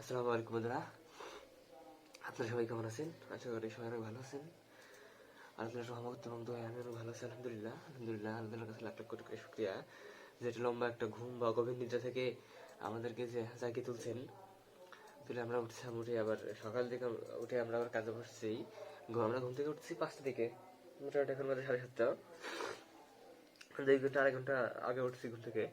আসসালামু আলাইকুম বন্ধুরা। আপনারা সবাই কেমন আছেন? আশা করি সবাই অনেক ভালো আছেন। আপনারা সহমত এবং দোয়া আমি অনেক ভালো আছি, আলহামদুলিল্লাহ। আলহামদুলিল্লাহ, আল্লাহর কাছে লাখ লাখ কোটি কোটি শুক্রিয়া। যেটা লম্বা একটা ঘুম বা গভীর নিদ্রা থেকে আমাদেরকে যে জাগিয়ে তুলছেন তুলে আমরা উঠছিলাম উঠে আবার সকাল থেকে উঠে আমরা আবার কাজে বসছি। আমরা ঘুম থেকে উঠছি পাঁচটা দিকে মোটামুটি এখন বাজে সাড়ে সাতটা। দুই ঘণ্টা, আড়াই ঘণ্টা আগে উঠছি ঘুম থেকে।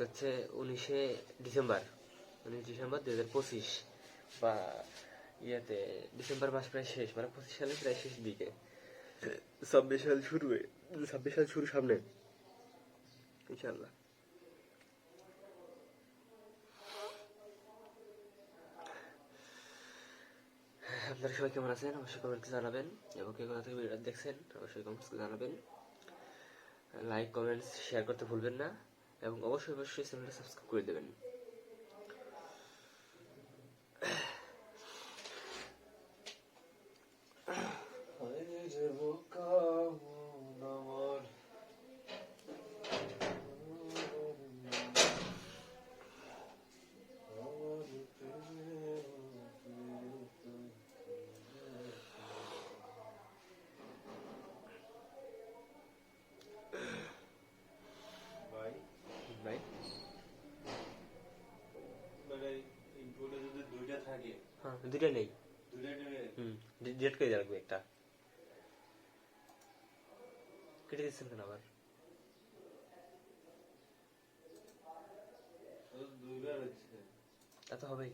আজকে হচ্ছে উনিশে ডিসেম্বর উনিশ ডিসেম্বর দুই হাজার পঁচিশ বা ইয়েতে ডিসেম্বর মাস প্রায় শেষ মানে পঁচিশ সালের প্রায় শেষ দিকে। ছাব্বিশ সাল শুরু ছাব্বিশ সাল শুরু সামনে। ইনশাল্লাহ আপনারা সবাই কেমন আছেন? অবশ্যই কমেন্টে জানাবেন এবং কে কোথা থেকে ভিডিওটা দেখছেন অবশ্যই কমেন্টস জানাবেন। লাইক কমেন্টস শেয়ার করতে ভুলবেন না। এবং অবশ্যই অবশ্যই চ্যানেলটা সাবস্ক্রাইব করে দেবেন ভাই ভাই মানে ইনপুটে যদি দুইটা থাকে হ্যাঁ দুইটা নেই। হুম ডিলেট করে রাখবে একটা। কেটে দিচ্ছেন কেন আবার তো দুইবার হচ্ছে তা তো হবেই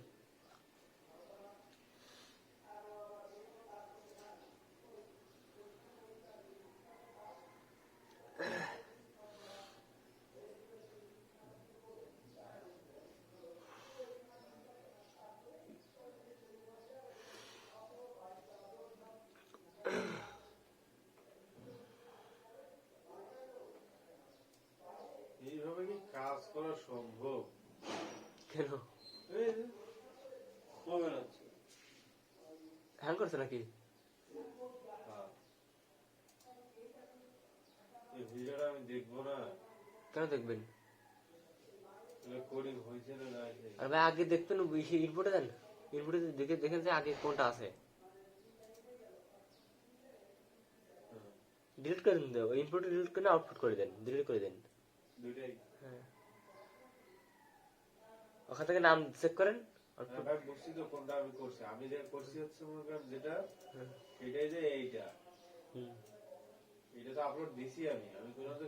এইভাবে কি কাজ করা সম্ভব? কেন? হ্যাং করছে নাকি? হ্যাঁ। ভিডিওটা আমি দেখব না। কেন দেখবেন? তাহলে কোডিং হয়েছে না না হয়েছে আর ভাই আগে দেখবেন ইনপুটে দেন। ইনপুটে দেখে দেখেন যে আগে কোনটা আছে। হ্যাঁ। ডিলিট করে দিন ইনপুট ডিলিট করে আউটপুট করে দেন। ডিলিট করে দেন। দুইটাই। হ্যাঁ। ওখান থেকে নাম চেক করেন। হ্যাঁ, ভাই তো কোনটা আমি করছি। আমি যে করছি হচ্ছে মনে করেন যেটা হ্যাঁ। এটাই যে এইটা। এটা তো আপলোড দিছি আমি। আমি কোনো যে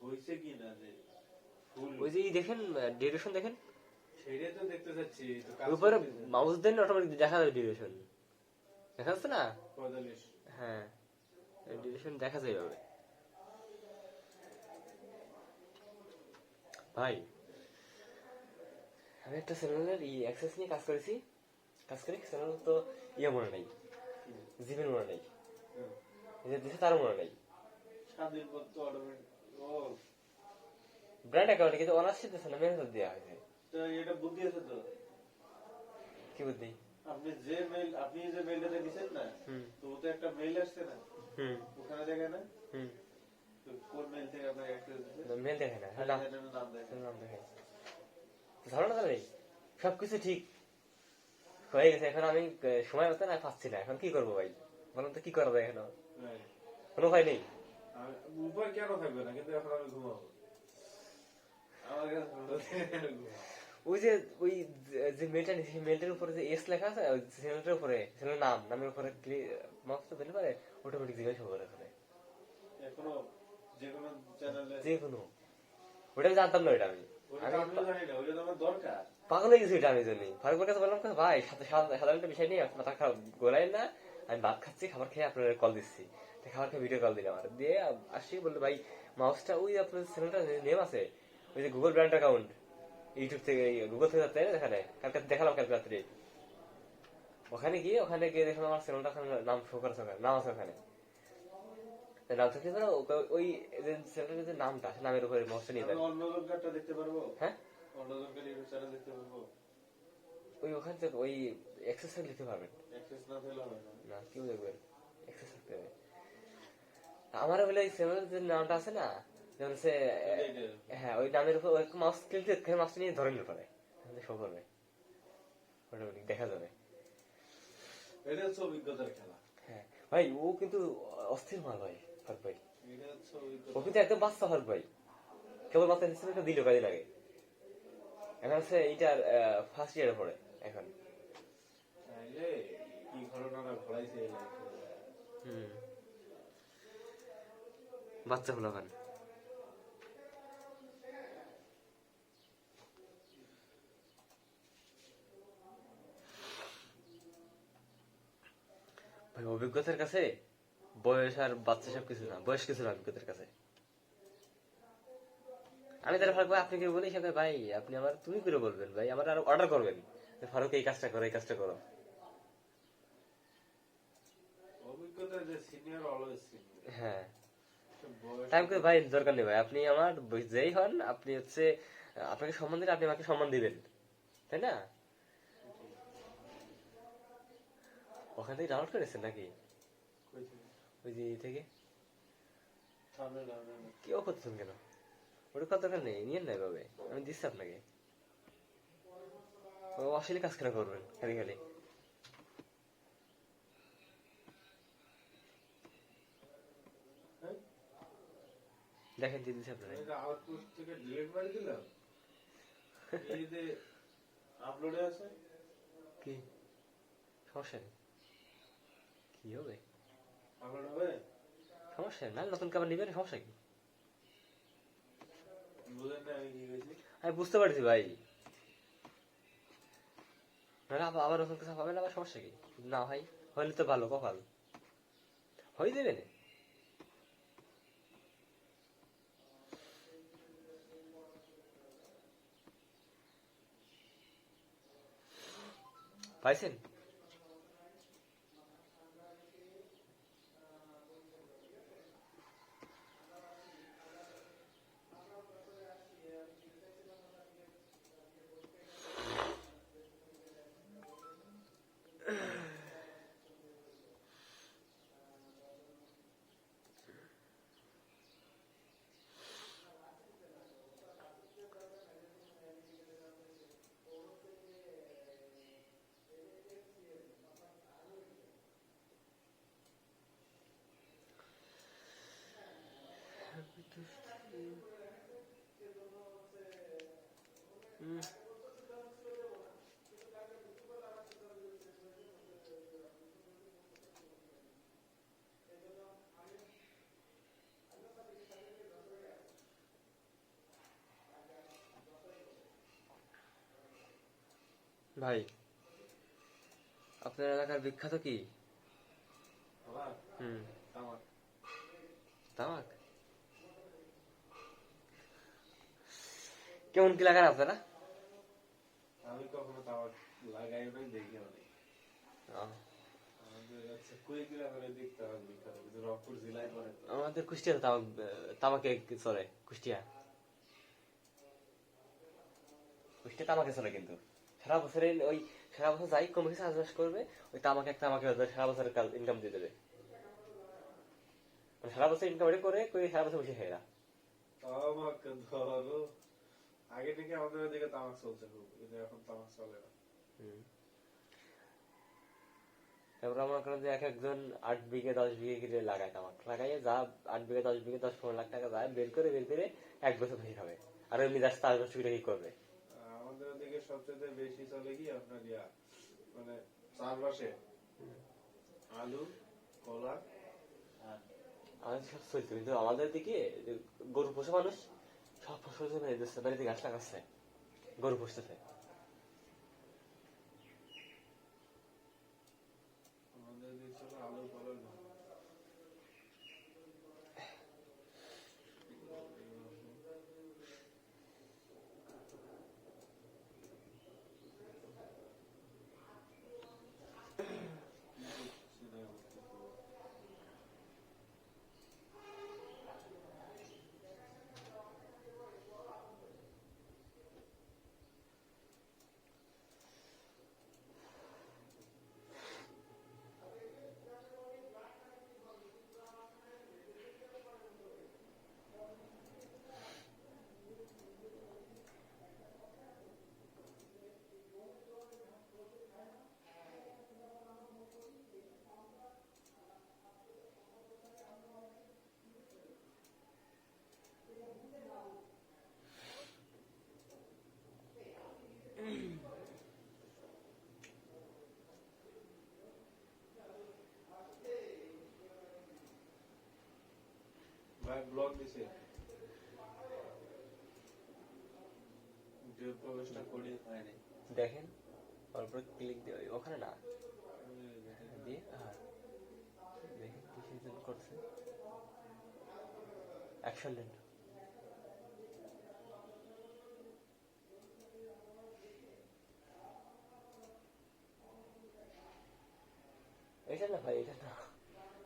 হয়েছে কি না যে ওই যে দেখেন ডিউরেশন দেখেন। সেটাই তো দেখতে উপরে মাউস দেন অটোমেটিক দেখা যাবে ডিউরেশন দেখা যাচ্ছে না? হ্যাঁ। ডিউরেশন দেখা যায় এভাবে। ভাই আমি একটা চ্যানেলের ই অ্যাক্সেস নিয়ে কাজ করেছি। কাজ করি চ্যানেল তো ইয়ে মনে নেই। জিমেল মনে নেই। যে দিছে তারও মনে নেই। ব্র্যান্ড অ্যাকাউন্টে কিন্তু অনার্সিপ দিচ্ছে না ম্যানেজার দেওয়া হয়েছে। তো এটা বুদ্ধি আছে তো? কি বুদ্ধি? আপনি যে মেইল আপনি যে মেইলটা দিয়েছেন না তো ও তো একটা মেইল আসছে না? হুম। ওখানে দেখে না? হুম। কোন মেইল থেকে আপনার অ্যাক্সেস দিচ্ছে মেল দেখে না। নাম নাম দেখে। নাম দেখে। ধরো না তাহলে সবকিছু ঠিক হয়ে গেছে। এখন আমি সময় মতো না পাচ্ছি না। এখন কি করব ভাই? বলুন তো কি করা যায় এখন। কোনো উপায় নেই? উপায় কেন থাকবে না? কিন্তু এখন আমি ঘুমাবো। ওই যে ওই যে- মেলটা মেলটার উপরে যে এস লেখা আছে চ্যানেলটার উপরে চ্যানেলের নাম নামের উপরে মাউস তো দিলে পারে অটোমেটিক জিজ্ঞাসা করে ওখানে। এখনও যে কোনো চ্যানেলে যে কোনো। ওটা জানতাম না ওইটা আমি। পাগল হয়ে গেছি এটা আমি ফারুকের কাছে বললাম ভাই সাধারণ একটা বিষয় নিয়ে মাথা খারাপ গোলাই না। আমি ভাত খাচ্ছি খাবার খেয়ে আপনার কল দিচ্ছি। খাবার খেয়ে ভিডিও কল দিলাম আর। দিয়ে আসি বলল ভাই মাউসটা ওই আপনার চ্যানেলটা নেম আছে। ওই যে গুগল ব্র্যান্ড অ্যাকাউন্ট ইউটিউব থেকে গুগল থেকে যাচ্ছে কালকে দেখালাম কালকে রাত্রে। ওখানে গিয়ে ওখানে গিয়ে দেখলাম আমার চ্যানেলটা নাম শো করেছে ওখানে নাম আছে ওখানে। নাম থাকতে পারে ওই চ্যানেলটার যে নামটা নামের উপরে মাউসটা নিয়ে দেন অন্য জনকারটা দেখতে পারব? হ্যাঁ? অন্য জনকার ইউটিউব চ্যানেল দেখতে পারব। ওই ওখান থেকে ওই এক্সারসাইজ লিখতে পারবেন। অ্যাক্সেস না থাকলে হবে না। না কেউ দেখবেন এক্সারসাইজ থাকতে হবে। আমার বলে ওই সেভেনের যে নামটা আছে না যেমন সে হ্যাঁ ওই নামের উপর মাউস ক্লিক দিয়ে মাউসটা নিয়ে ধরে নিতে পারে। শো করবে। অটোমেটিক দেখা যাবে। এটা হচ্ছে অভিজ্ঞতার খেলা। হ্যাঁ। ভাই ও কিন্তু অস্থির মাল ভাই। ভাই। ও কিন্তু একদম বাচ্চা ভাই। কেবল বাচ্চা হিসেবে দিল কাজে লাগে। এখন হচ্ছে এইটার ফার্স্ট ইয়ারে পড়ে এখন। কি ঘটনাটা ঘটাইছে এই life এ? হুম। বাচ্চা হলো এখন। ভাই অভিজ্ঞতার কাছে বয়স আর বাচ্চা সব কিছু না বয়স কিছু না অভিজ্ঞতার কাছে। আমি তাহলে ফারুক ভাই আপনাকে বলি সাথে ভাই আপনি আমার তুমি করে বলবেন ভাই আমার আর অর্ডার করবেন। ফারুক এই কাজটা করো এই কাজটা করো। হ্যাঁ। টাইম করে ভাই দরকার নেই ভাই আপনি আমার যেই হন আপনি হচ্ছে আপনাকে সম্মান দিলে আপনি আমাকে সম্মান দিবেন। তাই না? ওখান থেকে ডাউনলোড করেছেন নাকি? ওই যে থেকে। কেউ করতেছেন কেন? ওটা কত নেই আমি দিচ্ছি আপনাকে। অশ্লীল কাজ কেন করবেন খালি খালি? দেখেন দিয়ে দিচ্ছি আপনাকে। এটা আউটপোস্ট থেকে ডিলিট মারি দিলাম? এই যে আপলোডে আছে? কি? সমস্যা? নেই কি হবে? সমস্যা না নতুন কাবার নিবেন সমস্যা কি? আমি বুঝতে পারছি ভাই। আবার আবার নতুন কিছু পাবেন আবার সমস্যা কি? না ভাই হলে তো ভালো কপাল। হয়ে দেবে না? পাইছেন হুম। ভাই আপনার এলাকার বিখ্যাত কি? হুম। তামাক। কেমন কি লাগান আপনারা? আমি কখনো তামাক লাগাই নাই দেখি জেলায় আমাদের কুষ্টিয়া তামাক তামাকে চলে কুষ্টিয়া। কুষ্টিয়া তামাকে চলে কিন্তু। সারা বছরে ওই সারা বছর যাই কম বেশি চাষবাস করবে ওই তামাকে একটা তামাকে সারা বছরের ইনকাম দিয়ে দেবে। মানে সারা বছর ইনকাম করে করে সারা বছর বসে খেয়ে তামাক ধরো। আগে থেকে আমাদের ওদিকে তামাক চলছে খুব কিন্তু এখন তামাক চলে না। তারপর মনে করেন যে এক একজন আট বিঘে দশ বিঘে করে লাগায় তামাক। লাগাইয়ে যা আট বিঘে দশ বিঘে দশ পনেরো লাখ টাকা যায় বের করে বের করে এক বছর বেশি খাবে আর এমনি যাচ্ছে চার বছর করে কি করবে? সবচেয়ে বেশি চলে কি আপনার ইয়া? মানে চারপাশে আলু, কলা? কিন্তু আমাদের দিকে গরু পোষা মানুষ সব ফসল বাড়িতে গাছ লাগাচ্ছে, গরু পুষতেছে। ব্লগ দিছে। যে প্রবেশটা করি হয়নি। দেখেন অল্প ক্লিক দিয়ে ওখানে না? দিয়ে? আর দেখেন কি সিজন করছে। নেন এটা না ভাই, এটা না।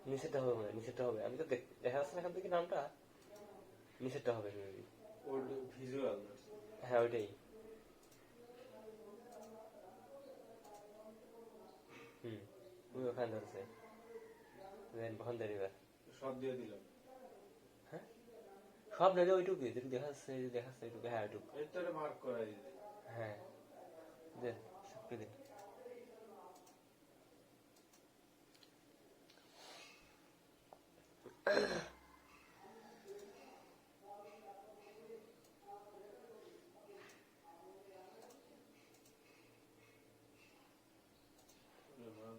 নিচেরটা হবে মনে হয়, হবে আমি তো দেখ- দেখা যাচ্ছে না এখান থেকে নামটা নিচেরটা হবে। ওর ভিজুয়াল হ্যাঁ ওইটাই হুম ওই ওখানে ধরছে দেন বহন দেন এবার সব দিয়ে দিলাম হ্যাঁ সব নয় ওইটুকু যেটুকু দেখা যাচ্ছে দেখা যাচ্ছে ওইটুকু হ্যাঁ ওইটুকু মার্ক দিতে হ্যাঁ দেন সবকে দিন Ömer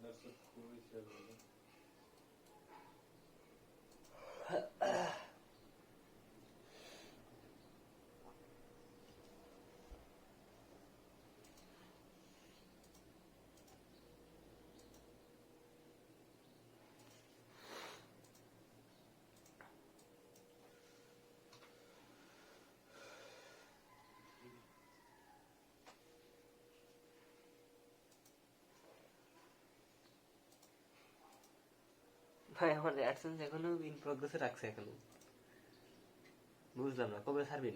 derse kuvvet yerine. ভাই আমার অ্যাডসেন্স এখনও ইন প্রোগ্রেসে রাখছে এখনও। বুঝলাম না কবে ছাড়বি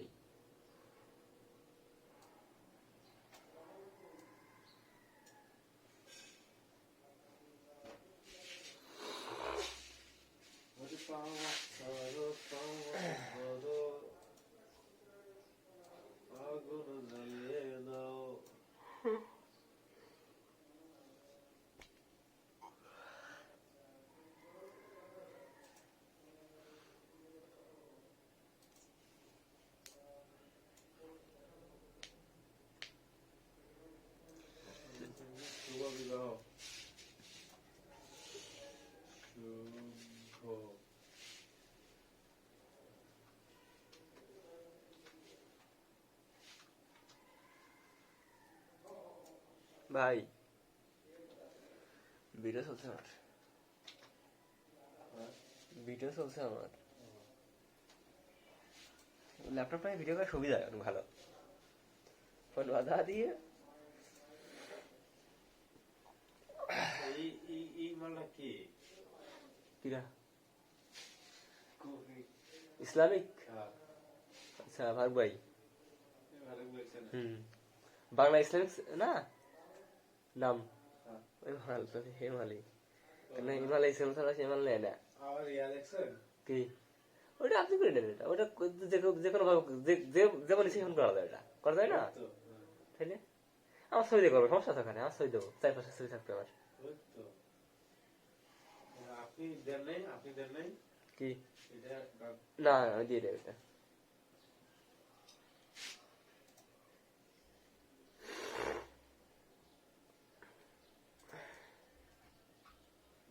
ভাই ভিডিও চলছে আমার। ভিডিও চলছে আমার। ল্যাপটপটায় ভিডিও করার সুবিধা অনেক ভালো। ফোন বাধা দিয়ে। এই এই এই মালটা কি? কিরা? ইসলামিক? হ্যাঁ। আচ্ছা ভাগ ভাই। ভালো না হুম। বাংলা ইসলামিক না? নাম? হ্যাঁ। ওই তো কেন হিমালয় ইসলাম ছাড়া সে না? আমার কি? ওটা আপনি করে নেন এটা। ওটা যে কোনো ভাবে যেমন করা যায় এটা করা যায় না? তো হ্যাঁ। তাই না? আমার ছবি দিয়ে করব সমস্যা আমার ছবি দেবো চার পাঁচটা ছবি থাকবে আমার। আপনি দেন নাই আপনি দেন নাই। কি? এটা বা- না আমি দিয়ে দেবো এটা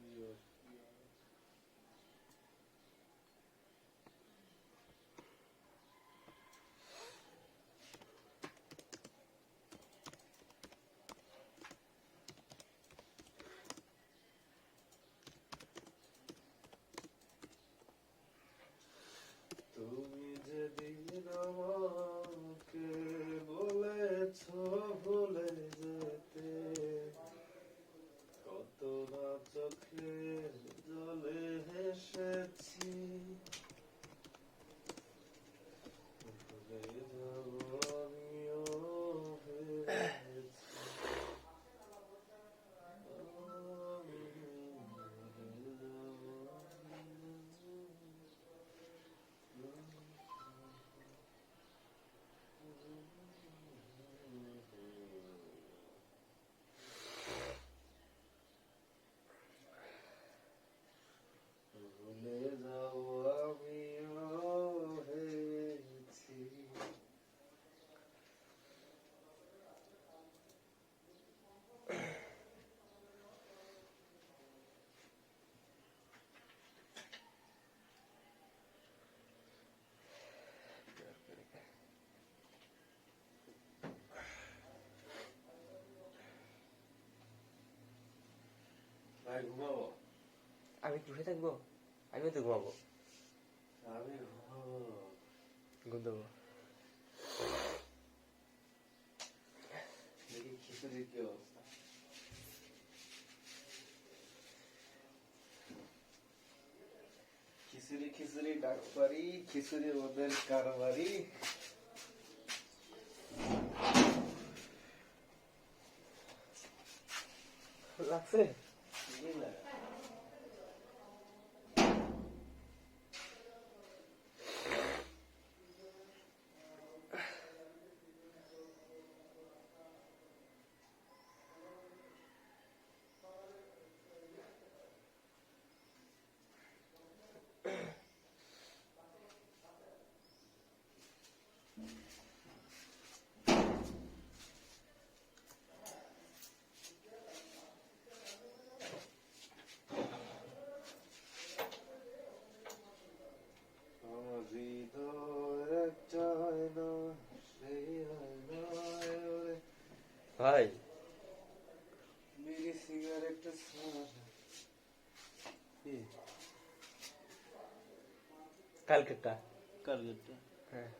ইয়ে- তুমি যেদিন আমাকে বলেছ ভুলে যেতে কত না চোখে জলে হেসেছি ভুলে যাব আমিও ভেবেছি আমি ভুলে যাব আমিও ভুলে যাও আমিও হেরেছি ঘুমাবো। আমি উঠে থাকব? আমিও তো ঘুমাবো। আমি ঘুমাবো। ঘুম দেবো। দেখি খিচুড়ির কি অবস্থা। খিচুড়ি খিচুড়ি খিচুড়ি ওদের কারবারি লাগছে কি লাগে? আমার হৃদয়ের চায় না, সেই আয়নায় ওরে ভাই বিড়ি সিগারেট ছাড়া। কি? কালকেরটা কার্গেটটা হ্যাঁ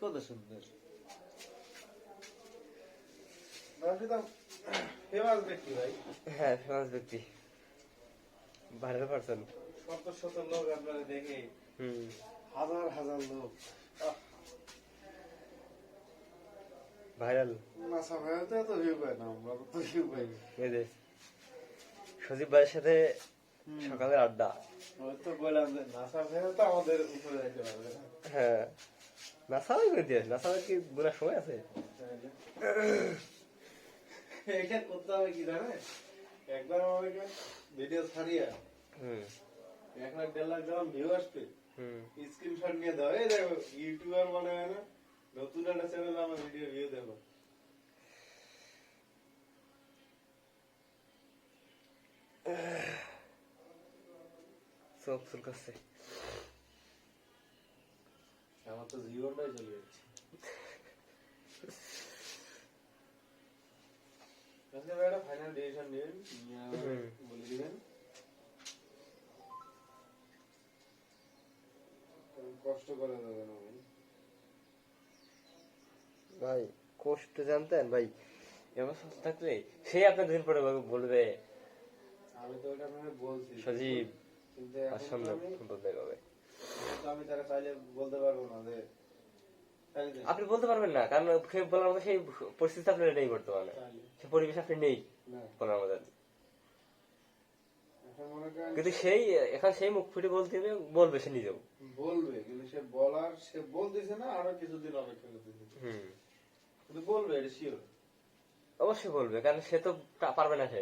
কত সুন্দর ফেমাস ব্যক্তি ভাই হ্যাঁ ফেমাস ব্যক্তি ভাইরাল পারসন শত শত লোক আপনারা দেখে হুম হাজার হাজার লোক ভাইরাল তো এত ভিউ না আমরা তো ভিউ পাই এই যে সজীব ভাইয়ের সাথে সকালের আড্ডা নাসা হ্যাঁ। নাসাও করে দিয়েছে নাসাও কি বোনার সময় আছে? এটা করতে হবে কি জানে? একবার আমাকে ভিডিও ছাড়িয়ে হুম। এক লাখ দেড় লাখ যখন ভিউ আসবে স্ক্রিনশট নিয়ে দাও। এই দেখো ইউটিউবার মনে হয় না? নতুন একটা চ্যানেল আমার ভিডিও ভিউ দেখো চোখ আমার তো জীবনটাই চলে যাচ্ছে। আজকে ভাই একটা ফাইনাল ডিসিশন বলে দিবেন। কষ্ট করে দেবেন আমি ভাই কষ্ট জানতেন? ভাই এবার সুস্থ থাকলে সেই আপনার দিন পরে বলবে। আমি তো ওটা আপনাকে বলছি। সজীব। আর সামনে আমি বলতে হবে। আমি তারা চাইলে বলতে পারব না যে আপনি বলতে পারবেন না কারণ সে বলার মতো সেই পরিস্থিতি আপনার নেই বর্তমানে। চাইলে। সে পরিবেশ আপনি নেই বলার মতো। কিন্তু সেই এখন সেই মুখ ফুটে বলতে হবে বলবে সে নিজেও। বলবে কিন্তু সে বলার সে বলতেছে না আরও কিছুদিন অপেক্ষা করতেছে। হুম। কিন্তু বলবে এটা শিওর অবশ্যই বলবে কারণ সে তো পারবে না সে।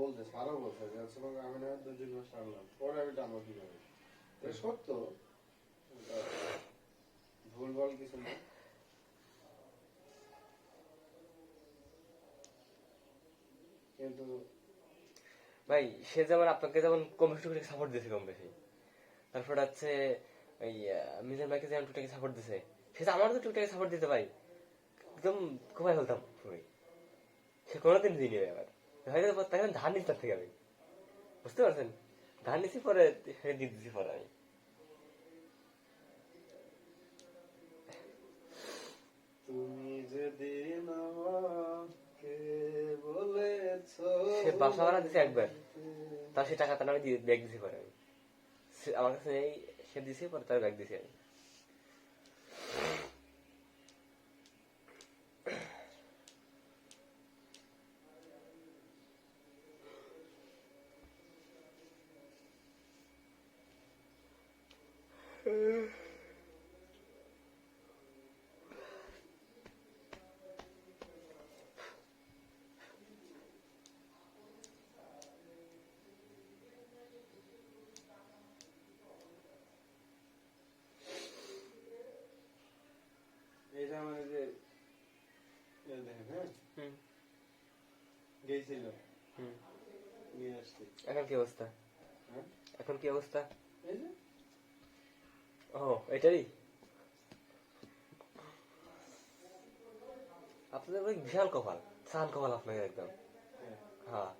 বলতে বলছে যে আমি না দু তিন মাস সারলাম পরে আমি জানব কীভাবে? সত্য। ভুল ভালো কিছু না। কিন্তু ভাই সে যেমন আপনাকে যেমন কম বেশি করে সাপোর্ট দিয়েছে কম বেশি। তারপর হচ্ছে ওই মিজান ভাইকে যেমন টুকটাকে সাপোর্ট দিছে সে তো আমারও তো টুকটাকে সাপোর্ট দিতে ভাই। একদম ঘুমাই ফেলতাম পুরোই। সে কোনোদিন দিইনি ভাই আমার হয়তো আমি ধান নিচ্ছি তার থেকে আমি। বুঝতে পারছেন? ধান নিচ্ছি পরে দিয়ে দিচ্ছি পরে আমি। তুমি যেদিন আমাকে বলেছ সে বাসা ভাড়া দিছে একবার। তার সে টাকা তার আমি ব্যাগ দিছি পরে আমি। আমার কাছে নেই সে দিছে পরে তার ব্যাগ দিছি আমি এটা মানে যে এই দেখেন হ্যাঁ হুম গেছিল নিয়ে আসছি। এখন কি অবস্থা? হ্যাঁ? এখন কি অবস্থা? ও এটাই? আপনাদের ওই বিশাল কপাল। সান কপাল আপনাদের একদম। হ্যাঁ। হ্যাঁ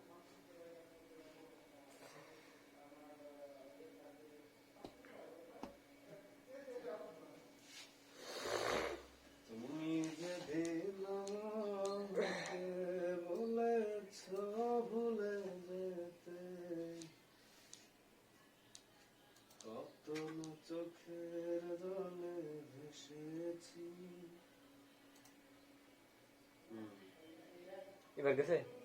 নূতন চোখের জলে ভেসেছি হুম এবার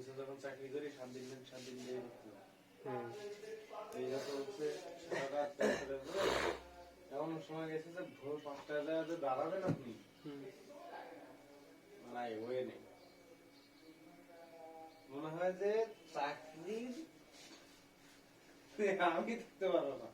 গেছে যখন চাকরি করি সাত দিন দিন সাত দিন দিয়ে এই যত হচ্ছে সারা রাত এমন সময় গেছে যে ভোর পাঁচটায় যায় যে দাঁড়াবেন আপনি? নাই ওয়ে নেই। মনে হয় যে চাকরির আমি থাকতে পারব না।